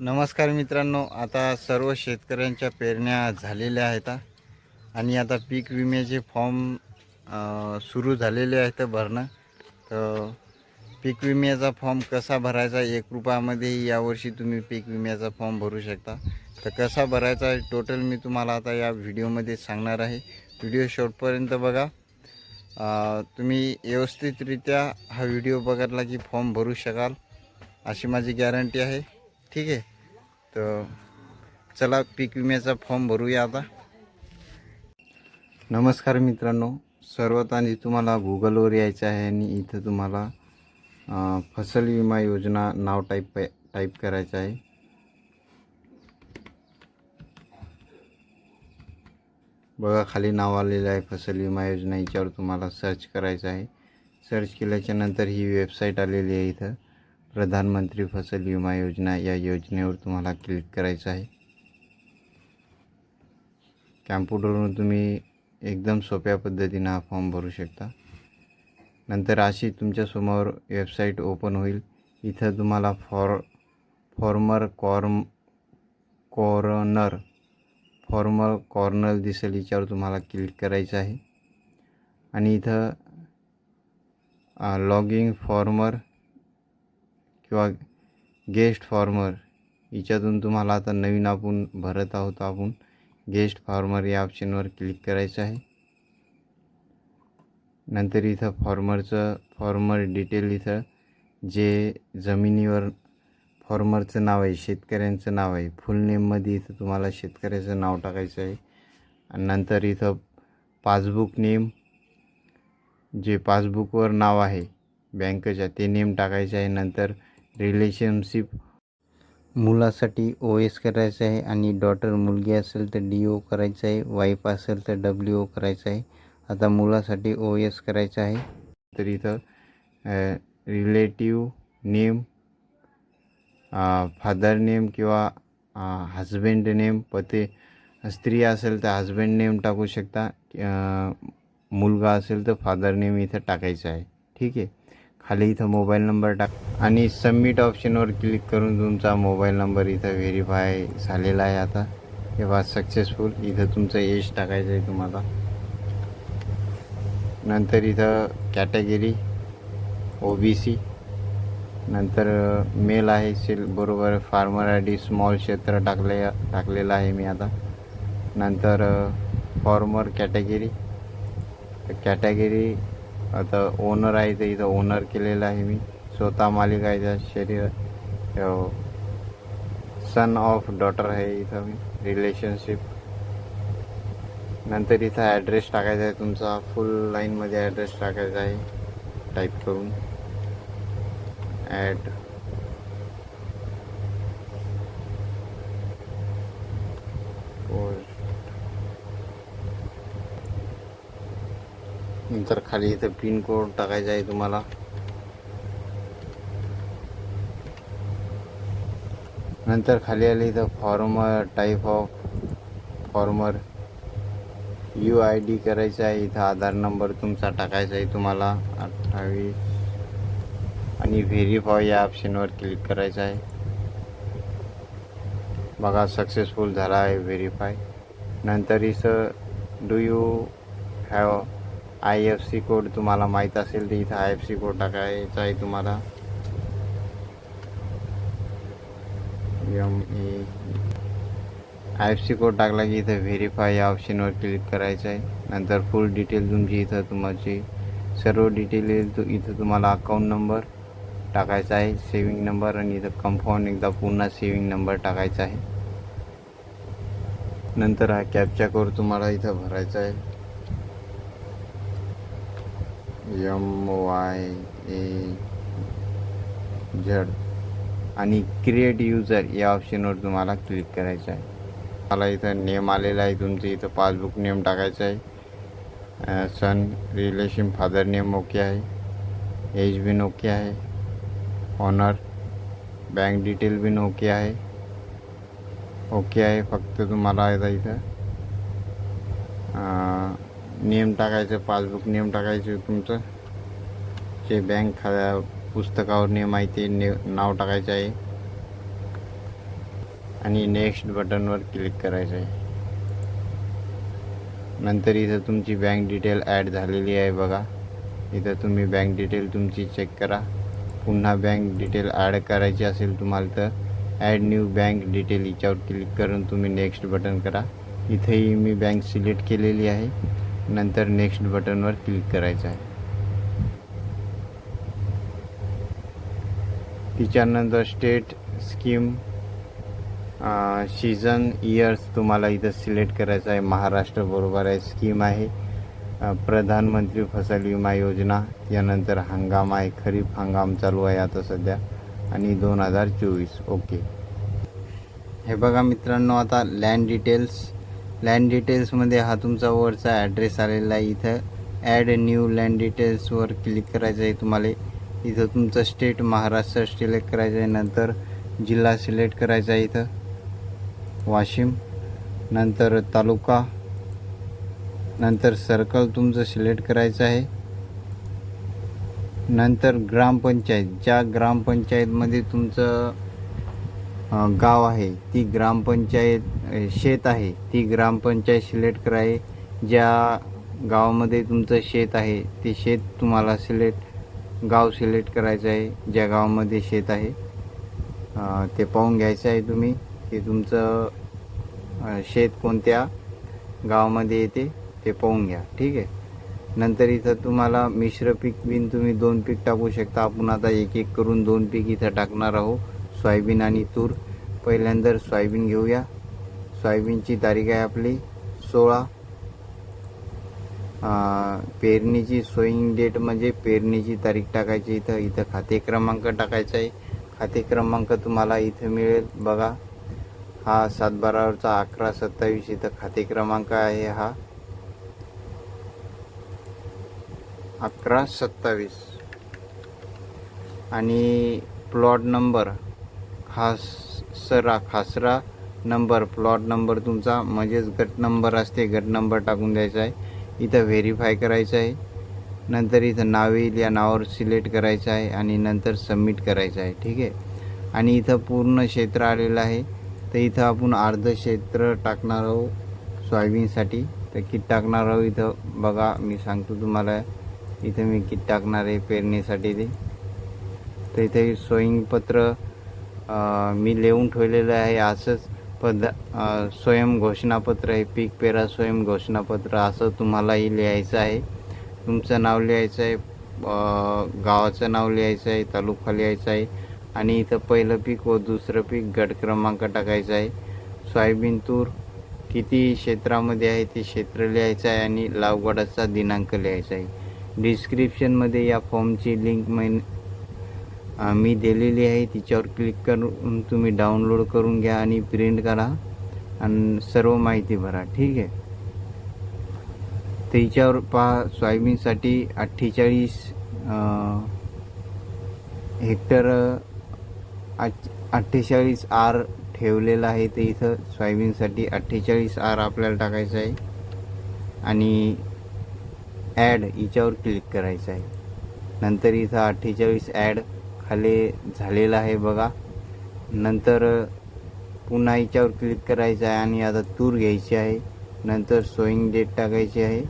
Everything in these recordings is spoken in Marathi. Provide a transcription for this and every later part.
नमस्कार मित्रांनो आता सर्व शेतकऱ्यांच्या पेरण्या झालेल्या आहेत आणि आता पीक विम्याचे फॉर्म सुरू झालेले आहेत भरणं. तर पीक विम्याचा फॉर्म कसा भरायचा एक रुपयामध्ये यावर्षी तुम्ही पीक विम्याचा फॉर्म भरू शकता. तर कसा भरायचा आहे टोटल मी तुम्हाला आता या व्हिडिओमध्ये सांगणार आहे. व्हिडिओ शेवटपर्यंत बघा. तुम्ही व्यवस्थितरित्या हा व्हिडिओ बघितला की फॉर्म भरू शकाल अशी माझी गॅरंटी आहे. ठीक आहे. तर चला पीक विम्याचा फॉर्म भरूया आता. नमस्कार मित्रांनो सर्वात आधी तुम्हाला गुगलवर यायचं आहे आणि इथं तुम्हाला फसल विमा योजना नाव टाईप टाईप करायचं आहे. बघा खाली नाव आलेलं आहे फसल विमा योजना याच्यावर तुम्हाला सर्च करायचं आहे. सर्च केल्याच्यानंतर ही वेबसाईट आलेली आहे इथं. प्रधानमंत्री फसल विमा योजना या योजनेवर तुम्हाला क्लिक करायचं आहे. कॅम्प्युटरवरून तुम्ही एकदम सोप्या पद्धतीनं हा फॉर्म भरू शकता. नंतर अशी तुमच्यासमोर वेबसाईट ओपन होईल. इथं तुम्हाला for farmer corm corner farmer corner दिसेल याच्यावर तुम्हाला क्लिक करायचं आहे. आणि इथं लॉगिंग फॉर्मर किंवा गेस्ट फार्मर याच्यातून तुम्हाला आता नवीन आपण भरत आहोत आपण गेस्ट फार्मर या ऑप्शनवर क्लिक करायचं आहे. नंतर इथं फॉर्मरचं फॉर्मर डिटेल इथं जे जमिनीवर फॉर्मरचं नाव आहे शेतकऱ्यांचं नाव आहे फुल नेममध्ये इथं तुम्हाला शेतकऱ्याचं नाव टाकायचं आहे. आणि नंतर इथं पासबुक नेम जे पासबुकवर नाव आहे बँकेच्या ते नेम टाकायचं आहे. नंतर रिलेशनशिप मुलासाठी ओ एस करायचं आहे आणि डॉटर मुलगी असेल तर डी ओ करायचं आहे वाईफ असेल तर डब्ल्यू ओ करायचं आहे. आता मुलासाठी ओ एस करायचं आहे. तर इथं रिलेटिव नेम फादर नेम किंवा हजबेंड नेम पते स्त्री असेल तर हजबेंड नेम टाकू शकता. मुलगा असेल तर फादर नेम इथं टाकायचं आहे. ठीक आहे? खाली इथं मोबाईल नंबर टाक. आणि सबमिट ऑप्शनवर क्लिक करून तुमचा मोबाईल नंबर इथं व्हेरीफाय झालेला आहे आता. हे बा सक्सेसफुल इथं तुमचं एज टाकायचं आहे तुम्हाला. नंतर इथं कॅटेगरी ओ बी सी नंतर मेल आहे सेल बरोबर फार्मर आय डी स्मॉल क्षेत्र टाकले टाकलेलं आहे मी आता. नंतर फॉर्मर कॅटेगरी कॅटेगरी आता ओनर आहे तर इथं ओनर केलेलं आहे मी. स्वतः मालिक आहे त्या शरीर सन ऑफ डॉटर आहे इथं मी. रिलेशनशिप नंतर इथं ॲड्रेस टाकायचा आहे तुमचा. फुल लाईनमध्ये ॲड्रेस टाकायचा आहे. टाईप करून. ॲड नंतर खाली इथं पिन कोड टाकायचा आहे तुम्हाला. नंतर खाली आले इथं farmer type of farmer U I D करायचा आहे. इथं आधार नंबर तुमचा टाकायचा आहे तुम्हाला. अठ्ठावीस. आणि व्हेरीफाय या ऑप्शनवर क्लिक करायचं आहे. बघा सक्सेसफुल झाला आहे व्हेरीफाय नंतर इथं do you have I F C code तुम्हाला माहीत असेल तर इथं आय एफ सी कोड टाकायचा आहे तुम्हाला. M A I F C code टाकला की इथं व्हेरीफाय या ऑप्शनवर क्लिक करायचं आहे. नंतर फुल डिटेल तुमची इथं तुमची सर्व डिटेल येईल. तु इथं तुम्हाला अकाउंट नंबर टाकायचा आहे सेविंग नंबर आणि इथं कम्फाऊंड एकदा पुन्हा सेविंग नंबर टाकायचा आहे. नंतर हा कॅपचा कोड तुम्हाला इथं भरायचा आहे. एम वाय ए झड आणि क्रिएट युजर या ऑप्शनवर तुम्हाला क्लिक करायचं आहे. मला इथं नेम आलेला आहे तुमचं इथं पासबुक नेम टाकायचं आहे. Son relation father name okay आहे. एज बिन ओके आहे. Owner bank detail been okay आहे. ओके आहे फक्त तुम्हाला आता इथं नेम टाकायचं पासबुक नेम टाकायचं तुमचं. जे बँक खा पुस्तकावर नेम आहे ते ने नाव टाकायचं आहे. आणि नेक्स्ट बटनवर क्लिक करायचं आहे. नंतर इथं तुमची बँक डिटेल ॲड झालेली आहे बघा. इथं तुम्ही बँक डिटेल तुमची चेक करा. पुन्हा बँक डिटेल ॲड करायची असेल तुम्हाला तर ॲड न्यू बँक डिटेल हिच्यावर क्लिक करून तुम्ही नेक्स्ट बटन करा. इथेही मी बँक सिलेक्ट केलेली आहे. नंतर नेक्स्ट बटनवर क्लिक करायचं आहे. तिच्यानंतर स्टेट स्कीम सीझन इयर्स तुम्हाला इथं सिलेक्ट करायचं आहे. महाराष्ट्र बरोबर आहे. स्कीम आहे. प्रधानमंत्री फसल विमा योजना. यानंतर हंगाम आहे. खरीप हंगाम चालू आहे आता सध्या. आणि दोन हजार चोवीस. ओके हे बघा मित्रांनो आता लँड डिटेल्स लँड डिटेल्समध्ये हा तुमचा वरचा ॲड्रेस आलेला आहे. इथं ॲड न्यू लँड डिटेल्सवर क्लिक करायचं आहे तुम्हाला. इथं तुमचं स्टेट महाराष्ट्र सिलेक्ट करायचं आहे. नंतर जिल्हा सिलेक्ट करायचा आहे इथं. वाशिम. नंतर तालुका. नंतर सर्कल तुमचं सिलेक्ट करायचं आहे. नंतर ग्रामपंचायत. ज्या ग्रामपंचायतमध्ये तुमचं गाव आहे. ती ग्रामपंचायत शेत आहे. ती ग्रामपंचायत सिलेक्ट कराय ज्या गावामध्ये तुमचं शेत आहे ते शेत तुम्हाला सिलेक्ट गाव सिलेक्ट करायचं आहे ज्या गावामध्ये शेत आहे. ते पाहून घ्यायचं आहे तुम्ही की तुमचं शेत कोणत्या गावामध्ये येते ते पाहून घ्या. ठीक आहे? नंतर इथं तुम्हाला मिश्र पीक बिन तुम्ही दोन पीक टाकू शकता. आपण आता एक एक करून दोन पीक इथं टाकणार आहोत. सोयाबीन आणि तूर. पहिल्यांदा सोयाबीन घेऊया. सोयाबीनची तारीख आहे आपली सोळा. पेरणीची सोईंग डेट म्हणजे पेरणीची तारीख टाकायची इथं. इथं खाते क्रमांक टाकायचा आहे. खाते क्रमांक तुम्हाला इथं मिळेल. बघा हा सातबारावरचा अकरा सत्तावीस इथं खाते क्रमांक आहे हा. अकरा सत्तावीस. आणि प्लॉट नंबर खाससरा खासरा नंबर प्लॉट नंबर तुमचा म्हणजेच गट नंबर असते गट नंबर टाकून द्यायचा आहे. इथं व्हेरीफाय करायचं आहे. नंतर इथं नाव येईल या नावावर सिलेक्ट करायचं आहे आणि नंतर सबमिट करायचं आहे ठीक आहे? आणि इथं पूर्ण क्षेत्र आलेलं आहे. तर इथं आपण अर्ध क्षेत्र टाकणार आहोत सोयाबीनसाठी तर किट टाकणार आहोत इथं. बघा मी सांगतो तुम्हाला. इथं मी किट टाकणार आहे पेरणीसाठी ते. तर इथे सोईंग मी लिहून ठेवलेलं आहे असंच. पद स्वयं घोषणापत्र आहे पीक पेरा स्वयं घोषणापत्र असं तुम्हालाही लिहायचं आहे. तुमचं नाव लिहायचं आहे गावाचं नाव लिहायचं आहे तालुका लिहायचा आहे. आणि इथं पहिलं पीक व दुसरं पीक गट क्रमांक टाकायचा आहे. सोयाबीन तूर किती क्षेत्रामध्ये आहे ते क्षेत्र लिहायचं आहे आणि लागवडाचा दिनांक लिहायचा आहे. डिस्क्रिप्शनमध्ये या फॉर्मची लिंक मैन मी दिलेली आहे तिच्यावर क्लिक करून तुम्ही डाउनलोड करून घ्या आणि प्रिंट करा. आणि सर्व माहिती भरा ठीक आहे? तिच्यावर पहा सोयाबीनसाठी अठ्ठेचाळीस हेक्टर अठ्ठेचाळीस आर ठेवलेलं आहे ते इथं. सोयाबीनसाठी अठ्ठेचाळीस आर आपल्याला टाकायचं आहे. आणि ॲड हिच्यावर क्लिक करायचं आहे. नंतर इथं अठ्ठेचाळीस ॲड खाली झालेला आहे बघा. नंतर पुन्हा याच्यावर क्लिक करायचं आहे आणि आता तूर घ्यायची आहे. नंतर सोईंग डेट टाकायची आहे.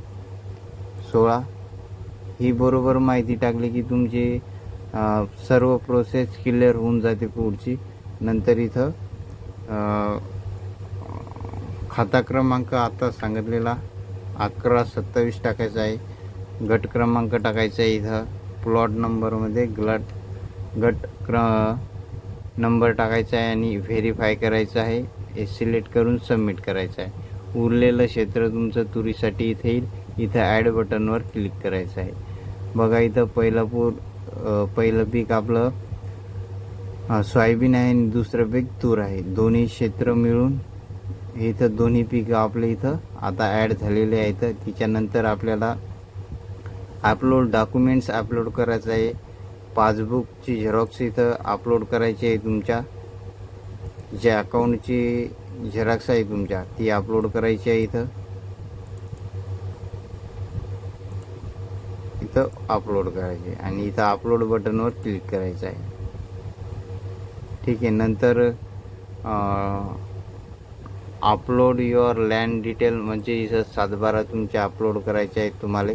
सोळा. ही बरोबर माहिती टाकली की तुमची सर्व प्रोसेस क्लिअर होऊन जाते पुढची. नंतर इथं खाता क्रमांक आता सांगितलेला. अकरा सत्तावीस टाकायचा आहे. गट क्रमांक टाकायचा आहे इथं. प्लॉट नंबरमध्ये ग्लट गट क्र नंबर टाकायचा आहे आणि व्हेरीफाय करायचं आहे. हे सिलेक्ट करून सबमिट करायचं आहे. उरलेलं क्षेत्र तुमचं तुरीसाठी इथे येईल. इथं ॲड बटनवर क्लिक करायचं आहे. बघा इथं पहिलं पूर पहिलं पीक आपलं सोयाबीन आहे आणि दुसरं पीक तूर आहे. दोन्ही क्षेत्र मिळून इथं दोन्ही पिकं आपले इथं आता ॲड झालेले आहेत तिच्यानंतर आपल्याला अपलोड डॉक्युमेंट्स अपलोड करायचं आहे. पासबुकची झेरॉक्स इथं अपलोड करायची आहे तुमच्या. जे अकाउंटची झेरॉक्स आहे तुमच्या ती अपलोड करायची आहे इथं. इथं अपलोड करायची आहे आणि इथं अपलोड बटनवर क्लिक करायचं आहे. ठीक आहे नंतर अपलोड युअर लँड डिटेल म्हणजे इथं सातबारा तुमचे अपलोड करायचे आहेत तुम्हाला.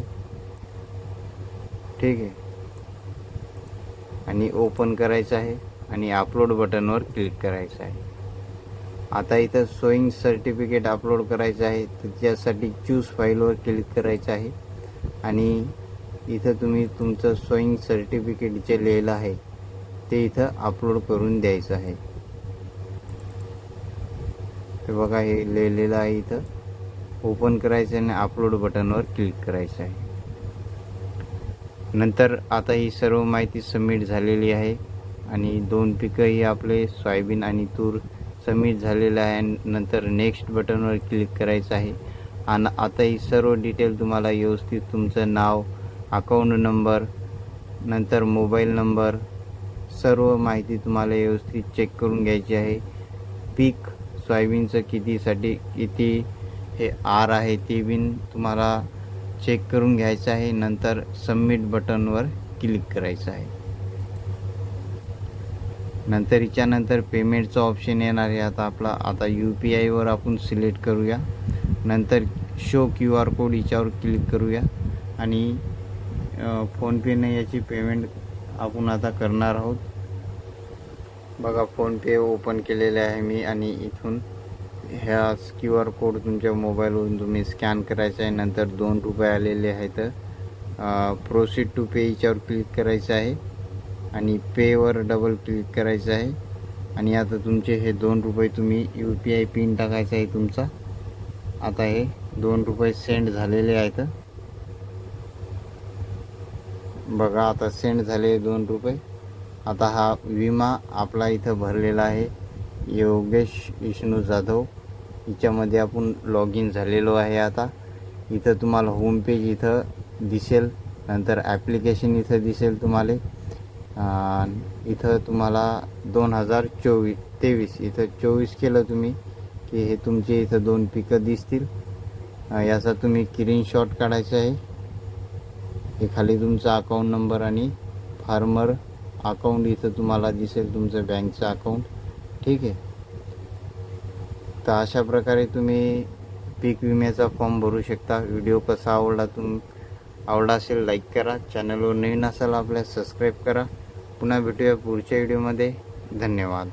ठीक आहे. आणि ओपन करायचं आहे आणि अपलोड बटनवर क्लिक करायचं आहे. आता इथं सोईंग सर्टिफिकेट अपलोड करायचं आहे तर त्यासाठी चूज फाईलवर क्लिक करायचं आहे. आणि इथं तुम्ही तुमचं सोईंग सर्टिफिकेट जे लिहिलं आहे ते इथं अपलोड करून द्यायचं आहे. ते बघा हे लिहिलेलं आहे इथं. ओपन करायचं आणि अपलोड बटनवर क्लिक करायचं आहे. नंतर आता ही सर्व माहिती सबमिट झालेली आहे आणि दोन पिकंही आपले सोयाबीन आणि तूर सबमिट झालेलं आहे. आणि नंतर नेक्स्ट बटनवर क्लिक करायचं आहे. आणि आता ही सर्व डिटेल तुम्हाला व्यवस्थित तुमचं नाव अकाउंट नंबर नंतर मोबाईल नंबर सर्व माहिती तुम्हाला व्यवस्थित चेक करून घ्यायची आहे. पीक सोयाबीनचं कितीसाठी किती हे आर आहे ते बिन तुम्हाला चेक करून घ्यायचं आहे. नंतर सबमिट बटनवर क्लिक करायचं आहे. नंतर हिच्यानंतर पेमेंटचं ऑप्शन येणार आहे. आता आपला आता यू पी आयवर आपण सिलेक्ट करूया. नंतर शो क्यू आर कोड हिच्यावर क्लिक करूया. आणि फोनपेने याची पेमेंट आपण आता करणार आहोत. बघा फोनपे ओपन केलेले आहे मी आणि इथून ह्या क्यू आर कोड तुमच्या मोबाईलवरून तुम्ही स्कॅन करायचा आहे. नंतर दोन रुपये आलेले आहेत. प्रोसीड टू पे याच्यावर क्लिक करायचं आहे. आणि पेवर डबल क्लिक करायचं आहे. आणि आता तुमचे हे दोन रुपये तुम्ही यू पी आय पिन टाकायचा आहे तुमचा. आता हे दोन रुपये सेंड झालेले आहेत. बघा आता सेंड झाले दोन रुपये. आता हा विमा आपला इथं भरलेला आहे. योगेश विष्णू जाधव. हिच्यामध्ये आपण लॉग इन झालेलो आहे आता. इथं तुम्हाला होम पेज इथं दिसेल. नंतर ॲप्लिकेशन इथं दिसेल तुम्हाला. इथं तुम्हाला दोन हजार चोवीस तेवीस इथं चोवीस केलं तुम्ही की हे तुमचे इथं दोन पिकं दिसतील. याचा तुम्ही स्क्रीनशॉट काढायचा आहे. हे खाली तुमचा अकाऊंट नंबर आणि फार्मर अकाउंट इथं तुम्हाला दिसेल तुमचं बँकचं अकाउंट ठीक आहे? तर अशा प्रकारे तुम्ही पीक विम्याचा फॉर्म भरू शकता. व्हिडिओ कसा आवडला तुम आवडला असेल लाईक करा. चॅनलवर नवीन असाल आपल्या सबस्क्राईब करा. पुन्हा भेटूया पुढच्या व्हिडिओमध्ये. धन्यवाद.